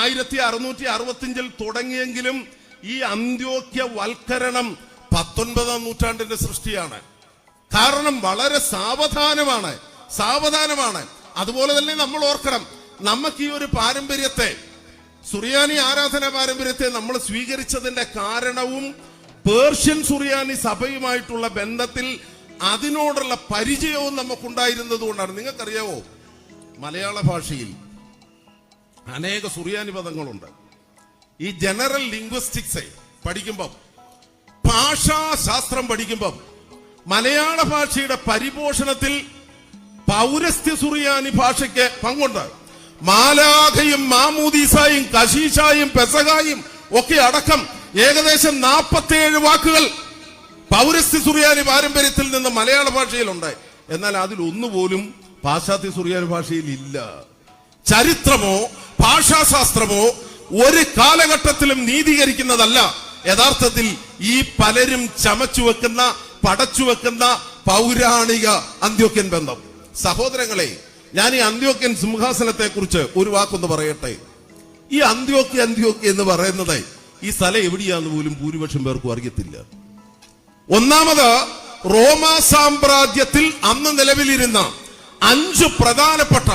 ആയിരത്തി അറുന്നൂറ്റി അറുപത്തിയഞ്ചിൽ തുടങ്ങിയെങ്കിലും ഈ അന്ത്യോക്യ വൽക്കരണം പത്തൊൻപതാം നൂറ്റാണ്ടിന്റെ സൃഷ്ടിയാണ്. കാരണം വളരെ സാവധാനമാണ് സാവധാനമാണ്. അതുപോലെ തന്നെ നമ്മൾ ഓർക്കണം നമുക്ക് ഈ ഒരു പാരമ്പര്യത്തെ സുറിയാനി ആരാധന പാരമ്പര്യത്തെ നമ്മൾ സ്വീകരിച്ചതിന്റെ കാരണവും പേർഷ്യൻ സുറിയാനി സഭയുമായിട്ടുള്ള ബന്ധത്തിൽ അതിനോടുള്ള പരിചയവും നമുക്കുണ്ടായിരുന്നത് കൊണ്ടാണ്. നിങ്ങൾക്കറിയാവോ? മലയാള ഭാഷയിൽ അനേക സുറിയാനി പദങ്ങളുണ്ട്. ഈ ജനറൽ ലിംഗ്വിസ്റ്റിക്സ് പഠിക്കുമ്പം ഭാഷാശാസ്ത്രം പഠിക്കുമ്പം മലയാള ഭാഷയുടെ പരിപോഷണത്തിൽ പൗരസ്ത്യ സുറിയാനി ഭാഷയ്ക്ക് പങ്കുണ്ട്. മാലാഖയും മാമൂദീസായും കശീഷായും പെസകായും ഒക്കെ അടക്കം ഏകദേശം നാൽപ്പത്തിയേഴ് വാക്കുകൾ പൗരസ്ത്യ സുറിയാനി പാരമ്പര്യത്തിൽ നിന്ന് മലയാള ഭാഷയിലുണ്ട്. എന്നാൽ അതിൽ ഒന്നുപോലും പാശ്ചാത്യ സുറിയാനി ഭാഷയിൽ ഇല്ല. ചരിത്രമോ ഭാഷാശാസ്ത്രമോ ഒരു കാലഘട്ടത്തിലും നീതീകരിക്കുന്നതല്ല. യഥാർത്ഥത്തിൽ ഈ പലരും ചമച്ചു വെക്കുന്ന പടച്ചു വെക്കുന്ന പൗരാണിക അന്ത്യോക്യൻ ബന്ധം. സഹോദരങ്ങളെ ഞാൻ ഈ അന്ത്യോക്യൻ സിംഹാസനത്തെ കുറിച്ച് ഒരു വാക്കൊന്ന് പറയട്ടെ. ഈ അന്ത്യോക്യ അന്ത്യോക്യ എന്ന് പറയുന്നത് ഈ സ്ഥലം എവിടെയാന്ന് പോലും ഭൂരിപക്ഷം പേർക്കും അറിയത്തില്ല. ഒന്നാമത് റോമാ സാമ്രാജ്യത്തിൽ അന്ന് നിലവിലിരുന്ന അഞ്ച് പ്രധാനപ്പെട്ട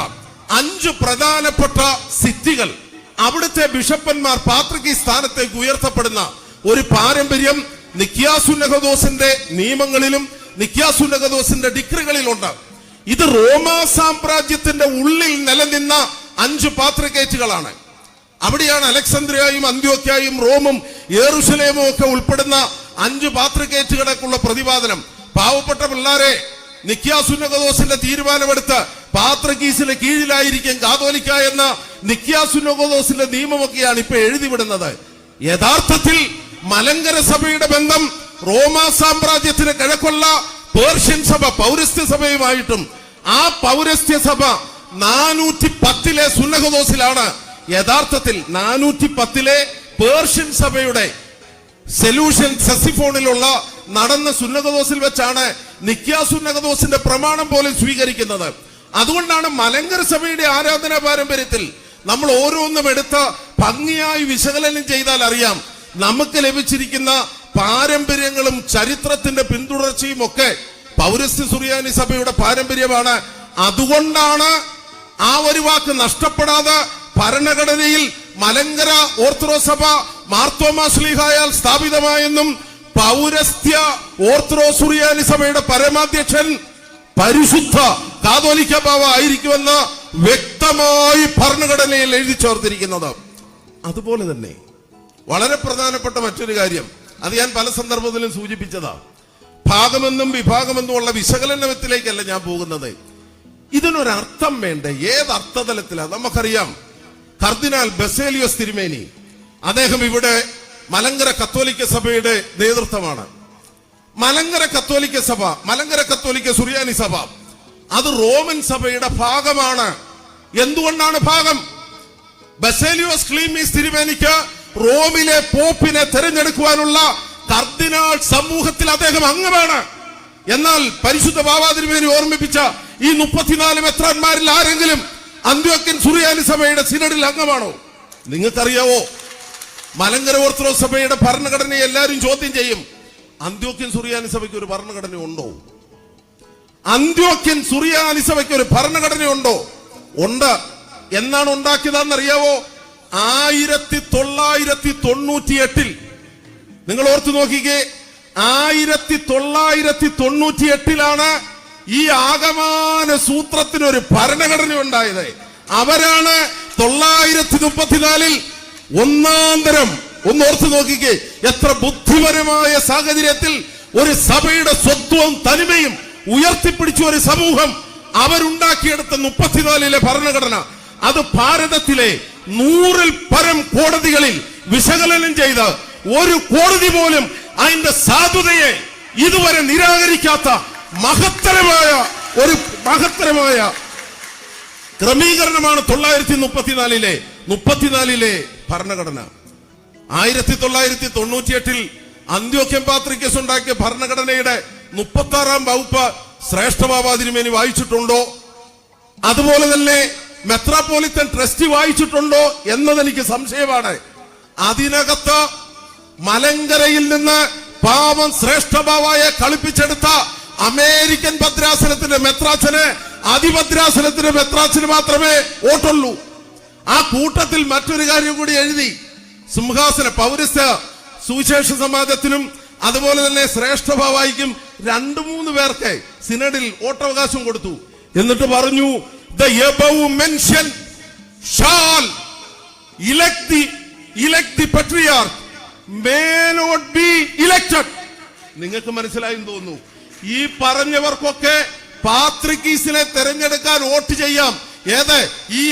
അഞ്ച് പ്രധാനപ്പെട്ട സിദ്ധികൾ. അവിടുത്തെ ബിഷപ്പന്മാർ പാത്രികി സ്ഥാനത്തേക്ക് ഉയർത്തപ്പെടുന്ന ഒരു പാരമ്പര്യം നിക്യാസുന്നഹദോസിന്റെ നിയമങ്ങളിലും നിക്യാസുന്നഹദോസിന്റെ ഡിക്രികളിലുണ്ട്. ഇത് റോമാ സാമ്രാജ്യത്തിന്റെ ഉള്ളിൽ നിലനിന്ന അഞ്ച് പാത്രക്കേറ്റുകളാണ് അവിടെയാണ് അലക്സാന്ദ്രിയയും അന്ത്യോക്യയും റോമും ഏറുസലേമും ഒക്കെ ഉൾപ്പെടുന്ന അഞ്ച് പാത്രികേറ്റുകളൊക്കെയുള്ള പ്രതിപാദനം. പാവപ്പെട്ട പിള്ളാരെ നിക്യാസുന്നഗദോസിന്റെ തീരുമാനമെടുത്ത് പാത്രകീസിന് കീഴിലായിരിക്കും കാതോലിക്ക എന്ന നിക്യാസുന്നഗദോസിന്റെ നിയമമൊക്കെയാണ് ഇപ്പൊ എഴുതിവിടുന്നത്. യഥാർത്ഥത്തിൽ മലങ്കര സഭയുടെ ബന്ധം റോമാ സാമ്രാജ്യത്തിന് കിഴക്കുള്ള പേർഷ്യൻ സഭ പൗരസ്ത്യ സഭയുമായിട്ടും ആ പൗരസ്ത്യ സഭ നാനൂറ്റി പത്തിലെ സുന്നഹദോസിലാണ് യഥാർത്ഥത്തിൽ നാനൂറ്റി പത്തിലെ പേർഷ്യൻ സഭയുടെ സെലൂഷൻ സസിഫോണിലുള്ള നടന്ന സുന്നതദോസിൽ വെച്ചാണ് നിക്യാ സുന്നകദോസിന്റെ പ്രമാണം പോലും സ്വീകരിക്കുന്നത്. അതുകൊണ്ടാണ് മലങ്കര സഭയുടെ ആരാധനാ പാരമ്പര്യത്തിൽ നമ്മൾ ഓരോന്നും എടുത്ത ഭംഗിയായി വിശകലനം ചെയ്താൽ അറിയാം. നമുക്ക് ലഭിച്ചിരിക്കുന്ന പാരമ്പര്യങ്ങളും ചരിത്രത്തിന്റെ പിന്തുടർച്ചയും ഒക്കെ പൗരസ്ത്യ സുറിയാനി സഭയുടെ പാരമ്പര്യമാണ്. അതുകൊണ്ടാണ് ആ ഒരു വാക്ക് നഷ്ടപ്പെടാതെ ഭരണഘടനയിൽ മലങ്കര ഓർത്തഡോക്സ് സഭ മാർത്തോമാസ്ലിഹായാൽ സ്ഥാപിതമായെന്നും പൗരസ്ത്യ ഓർത്തഡോക്സ് സുറിയാനി സഭയുടെ പരമാധ്യക്ഷൻ പരിശുദ്ധ കാതോലിക്ക ബാവ ആയിരിക്കുമെന്ന് വ്യക്തമായി ഭരണഘടനയിൽ എഴുതി ചേർത്തിരിക്കുന്നത്. അതുപോലെ തന്നെ വളരെ പ്രധാനപ്പെട്ട മറ്റൊരു കാര്യം. അത് ഞാൻ പല സന്ദർഭത്തിലും സൂചിപ്പിച്ചതാ. ഭാഗമെന്നും വിഭാഗമെന്നും ഉള്ള വിശകലനത്തിലേക്കല്ല ഞാൻ പോകുന്നത്. ഇതിനൊരർത്ഥം വേണ്ടേ? ഏത് അർത്ഥതലത്തിലാണ് നമുക്കറിയാം. കർദിനാൽ ബസേലിയോസ് തിരുമേനി അദ്ദേഹം ഇവിടെ മലങ്കര കത്തോലിക്ക സഭയുടെ നേതൃത്വമാണ്. മലങ്കര കത്തോലിക്ക സഭ മലങ്കര കത്തോലിക്ക സുറിയാനി സഭ അത് റോമൻ സഭയുടെ ഭാഗമാണ്. എന്തുകൊണ്ടാണ് ഭാഗം? ബസേലിയോസ് ക്ലീമീസ് തിരുമേനിക്ക് റോമിലെ പോപ്പിനെ തെരഞ്ഞെടുക്കുവാനുള്ള കർദിനാൾ സമൂഹത്തിൽ അദ്ദേഹം അംഗമാണ്. എന്നാൽ പരിശുദ്ധ ബാബാ തിരുമേനി ഓർമ്മിപ്പിച്ച ഈ മുപ്പത്തിനാല് മെത്രാന്മാരിൽ ആരെങ്കിലും അന്ത്യോക്യൻ സുറിയാനി സഭയുടെ സിനഡിൽ അംഗമാണോ? നിങ്ങൾക്കറിയാവോ? മലങ്കര ഓർത്തഡോക്സ് സഭയുടെ ഭരണഘടനയെ എല്ലാവരും ചോദ്യം ചെയ്യും. അന്ത്യോക്യൻ സുറിയാനി സഭയ്ക്ക് ഒരു ഭരണഘടന ഉണ്ടോ അന്ത്യോക്യൻ സുറിയാനി സഭയ്ക്ക് ഒരു ഭരണഘടന ഉണ്ടോ. ഉണ്ട് എന്നാണ് ഉണ്ടാക്കിയതെന്ന് അറിയാവോ ആയിരത്തി തൊള്ളായിരത്തി തൊണ്ണൂറ്റി എട്ടിൽ നിങ്ങൾ ഓർത്തു നോക്കിക്കേ. ആയിരത്തി തൊള്ളായിരത്തി തൊണ്ണൂറ്റി എട്ടിലാണ് ഈ ആകമാന സൂത്രത്തിനൊരു ഭരണഘടന ഉണ്ടായത് അവരാണ് തൊള്ളായിരത്തി മുപ്പത്തിനാലിൽ ഒന്നാം തരം ഒന്ന് ഓർത്തു നോക്കിക്കേ. എത്ര ബുദ്ധിപരമായ സാഹചര്യത്തിൽ ഒരു സഭയുടെ സ്വത്വവും തനിമയും ഉയർത്തിപ്പിടിച്ച ഒരു സമൂഹം അവരുണ്ടാക്കിയെടുത്ത മുപ്പത്തിനാലിലെ ഭരണഘടന. അത് ഭാരതത്തിലെ നൂറിൽ പരം കോടതികളിൽ വിശകലനം ചെയ്ത് ഒരു കോടതി പോലും അതിന്റെ സാധുതയെ ഇതുവരെ നിരാകരിക്കാത്ത മഹത്തരമായ ഒരു മഹത്തരമായ ക്രമീകരണമാണ് തൊള്ളായിരത്തി മുപ്പത്തിനാലിലെ മുപ്പത്തിനാലിലെ ഭരണഘടന. ആയിരത്തി തൊള്ളായിരത്തി തൊണ്ണൂറ്റിയെട്ടിൽ അന്ത്യോക്യം പാത്രിക്കസ് ഉണ്ടാക്കിയ ഭരണഘടനയുടെ മുപ്പത്തി ആറാം വകുപ്പ് ശ്രേഷ്ഠബാബ തിരുമേനി വായിച്ചിട്ടുണ്ടോ? അതുപോലെ തന്നെ മെത്രാപ്പോലിത്തൻ ട്രസ്റ്റി വായിച്ചിട്ടുണ്ടോ എന്നതെനിക്ക് സംശയമാണ്. അതിനകത്ത് മലങ്കരയിൽ നിന്ന് പാവം ശ്രേഷ്ഠബാവായെ കളിപ്പിച്ചെടുത്ത അമേരിക്കൻ ഭദ്രാസനത്തിന്റെ മെത്രാച്ചന് അതിഭദ്രാസനത്തിന്റെ മെത്രാച്ചന് മാത്രമേ വോട്ടുള്ളൂ. ആ കൂട്ടത്തിൽ മറ്റൊരു കാര്യം കൂടി എഴുതി. സിംഹാസന പൗരസ് സുവിശേഷ സമാജത്തിനും അതുപോലെ തന്നെ ശ്രേഷ്ഠ ഭാവായിക്കും രണ്ടു മൂന്ന് പേർക്ക് സിനഡിൽ വോട്ടവകാശം കൊടുത്തു. എന്നിട്ട് പറഞ്ഞു the mention shall the the B നിങ്ങൾക്ക് മനസ്സിലായി തോന്നുന്നു. ഈ പറഞ്ഞവർക്കൊക്കെ പാത്രിക്കീസിനെ തെരഞ്ഞെടുക്കാൻ വോട്ട് ചെയ്യാം. ഏത്? ഈ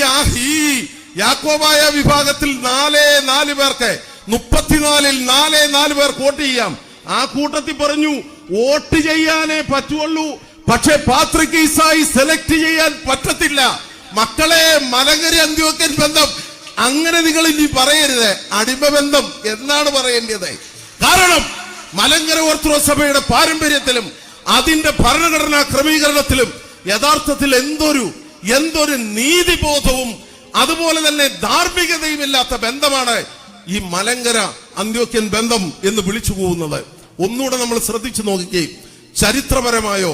യാക്കോബായ വിഭാഗത്തിൽ നാലേ നാല് പേർക്ക് മുപ്പത്തിനാലിൽ നാലേ നാല് പേർ വോട്ട് ചെയ്യാം. ആ കൂട്ടത്തിൽ പറഞ്ഞു വോട്ട് ചെയ്യാനേ പറ്റുള്ളൂ. പക്ഷെ പാത്രിക്കീസായി സെലക്ട് ചെയ്യാൻ പറ്റത്തില്ല. മക്കളെ മലങ്കരി അന്ത്യോക്കൻ ബന്ധം. അങ്ങനെ നിങ്ങൾ ഇനി പറയരുത്. അടിമബന്ധം എന്നാണ് പറയേണ്ടത്. കാരണം മലങ്കര ഓർത്തഡോക്സ് സഭയുടെ പാരമ്പര്യത്തിലും അതിന്റെ ഭരണഘടനാ ക്രമീകരണത്തിലും യഥാർത്ഥത്തിൽ എന്തൊരു എന്തൊരു നീതിബോധവും അതുപോലെ തന്നെ ധാർമ്മികതയും ഇല്ലാത്ത ബന്ധമാണ് ഈ മലങ്കര അന്ത്യോക്യൻ ബന്ധം എന്ന് വിളിച്ചു പോകുന്നത് ഒന്നുകൂടെ നമ്മൾ ശ്രദ്ധിച്ചു നോക്കുകയും ചരിത്രപരമായോ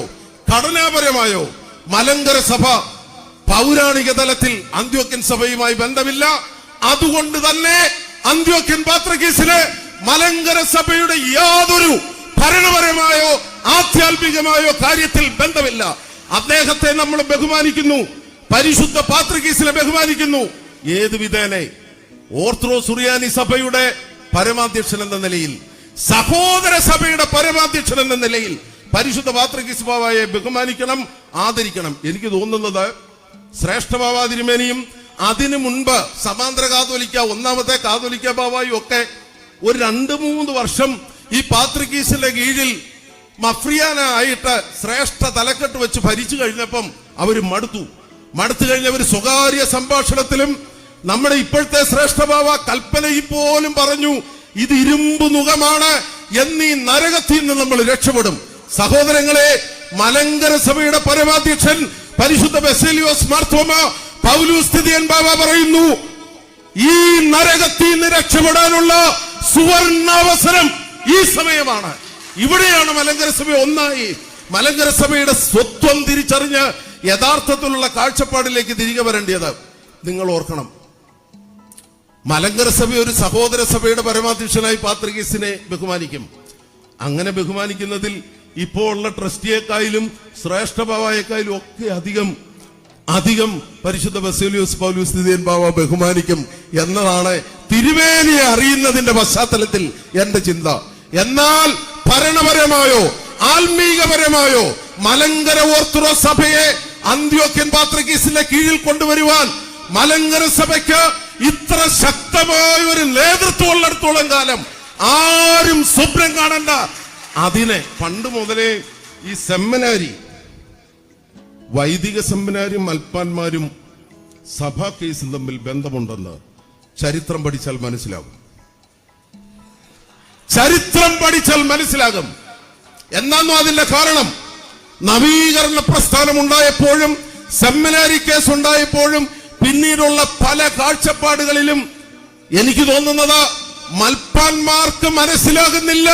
ഘടനാപരമായോ മലങ്കര സഭ പൗരാണിക തലത്തിൽ അന്ത്യോക്യൻ സഭയുമായി ബന്ധമില്ല. അതുകൊണ്ട് തന്നെ അന്ത്യോക്യൻ പാത്രക്കേസിന് മലങ്കര സഭയുടെ യാതൊരു ഭരണപരമായോ ആധ്യാത്മികമായോ കാര്യത്തിൽ ബന്ധമില്ല. അദ്ദേഹത്തെ നമ്മൾ ബഹുമാനിക്കുന്നു. പരിശുദ്ധ പാത്രകീസിനെ ബഹുമാനിക്കുന്നു. ഏത് വിധേനെ? ഓർത്തഡോ സുറിയാനി സഭയുടെ പരമാധ്യക്ഷൻ എന്ന നിലയിൽ സഹോദര സഭയുടെ പരമാധ്യക്ഷൻ എന്ന നിലയിൽ പരിശുദ്ധ പാത്രകീസ് ബാബായെ ബഹുമാനിക്കണം ആദരിക്കണം. എനിക്ക് തോന്നുന്നത് ശ്രേഷ്ഠബാബ തിരുമേനിയും അതിനു മുൻപ് സമാന്തര കാതോലിക്ക ഒന്നാമത്തെ കാതോലിക്ക ബാബായും ഒക്കെ ഒരു രണ്ട് മൂന്ന് വർഷം ഈ പാത്രികീസിന്റെ കീഴിൽ മഫ്രിയാനായിട്ട് ശ്രേഷ്ഠ തലക്കെട്ട് വെച്ച് ഭരിച്ചു കഴിഞ്ഞപ്പം അവർ മടുത്തു. മടുത്തു കഴിഞ്ഞ ഒരു സ്വകാര്യ സംഭാഷണത്തിലും നമ്മുടെ ഇപ്പോഴത്തെ ശ്രേഷ്ഠഭാവ കൽപ്പനയിൽ പോലും പറഞ്ഞു ഇത് ഇരുമ്പ് മുഖമാണ് എന്നീ നരകത്തിൽ നിന്ന് നമ്മൾ രക്ഷപ്പെടും. സഹോദരങ്ങളെ മലങ്കര സഭയുടെ പരമാധ്യക്ഷൻ പരിശുദ്ധ ബെസേലിയോസ് മാർത്തോമ പൗലൂസ് സ്ഥിതിയൻ ബാബ പറയുന്നു ഈ നരകത്തിൽ നിന്ന് രക്ഷപ്പെടാനുള്ള സുവർണാവസരം ഈ സമയമാണ്. ഇവിടെയാണ് മലങ്കര സഭ ഒന്നായി. മലങ്കര സഭയുടെ സ്വത്വം തിരിച്ചറിഞ്ഞ് യഥാർത്ഥത്തിലുള്ള കാഴ്ചപ്പാടിലേക്ക് തിരികെ വരേണ്ടത് നിങ്ങൾ ഓർക്കണം. മലങ്കര സഭ ഒരു സഹോദര സഭയുടെ പരമാധ്യക്ഷനായി പാത്രികേസിനെ ബഹുമാനിക്കും. അങ്ങനെ ബഹുമാനിക്കുന്നതിൽ ഇപ്പോൾ ഉള്ള ട്രസ്റ്റിയേക്കായാലും ശ്രേഷ്ഠഭാവായേക്കായാലും ഒക്കെ അധികം അധികം പരിശുദ്ധ ബസേലിയോസ് പൗലൂസ് സ്ഥിതിയൻ ബാവ ബഹുമാനിക്കും എന്നതാണ് തിരുവേലിയെ അറിയുന്നതിന്റെ പശ്ചാത്തലത്തിൽ എന്റെ ചിന്ത. എന്നാൽ ഭരണപരമായോ ആത്മീകപരമായോ മലങ്കര ഓർത്തഡോക്സ് സഭയെ അന്ത്യോക്യൻ പാത്രകീസിന്റെ കീഴിൽ കൊണ്ടുവരുവാൻ മലങ്കര സഭയ്ക്ക് ഇത്ര ശക്തമായ ഒരു നേതൃത്വം ഉള്ളിടത്തോളം കാലം ആരും സ്വപ്നം കാണണ്ട. അതിനെ പണ്ട് മുതലേ ഈ സെമിനാരി വൈദിക സെമിനാരും അൽപ്പാന്മാരും സഭാ കേസും തമ്മിൽ ബന്ധമുണ്ടെന്ന് ചരിത്രം പഠിച്ചാൽ മനസ്സിലാകും. ചരിത്രം പഠിച്ചാൽ മനസ്സിലാകും. എന്നാന്നോ അതിന്റെ കാരണം? നവീകരണ പ്രസ്ഥാനം ഉണ്ടായപ്പോഴും സെമിനാരി കേസ് ഉണ്ടായപ്പോഴും പിന്നീടുള്ള പല കാഴ്ചപ്പാടുകളിലും എനിക്ക് തോന്നുന്നത് മൽപ്പാന്മാർക്ക് മനസ്സിലാകുന്നില്ല.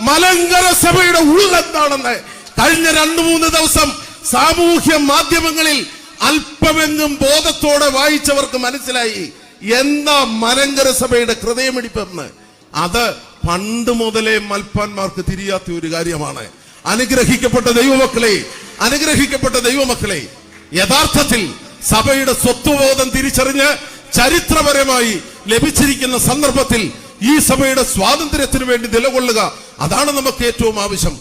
മലങ്കര സഭയുടെ ഉള്ളെന്താണെന്ന് കഴിഞ്ഞ രണ്ടു മൂന്ന് ദിവസം സാമൂഹ്യ മാധ്യമങ്ങളിൽ അല്പമെന്നും ബോധത്തോടെ വായിച്ചവർക്ക് മനസ്സിലായി. എന്താ മലങ്കര സഭയുടെ ഹൃദയമിടിപ്പെന്ന്. അത് പണ്ട് മുതലേ മൽപ്പാന്മാർക്ക് തിരിയാത്ത ഒരു കാര്യമാണ്. അനുഗ്രഹിക്കപ്പെട്ട ദൈവമക്കളെ അനുഗ്രഹിക്കപ്പെട്ട ദൈവമക്കളെ യഥാർത്ഥത്തിൽ സഭയുടെ സ്വത്വബോധം തിരിച്ചറിഞ്ഞ് ചരിത്രപരമായി ലഭിച്ചിരിക്കുന്ന സന്ദർഭത്തിൽ ഈ സഭയുടെ സ്വാതന്ത്ര്യത്തിന് വേണ്ടി നിലകൊള്ളുക അതാണ് നമുക്ക് ഏറ്റവും ആവശ്യം.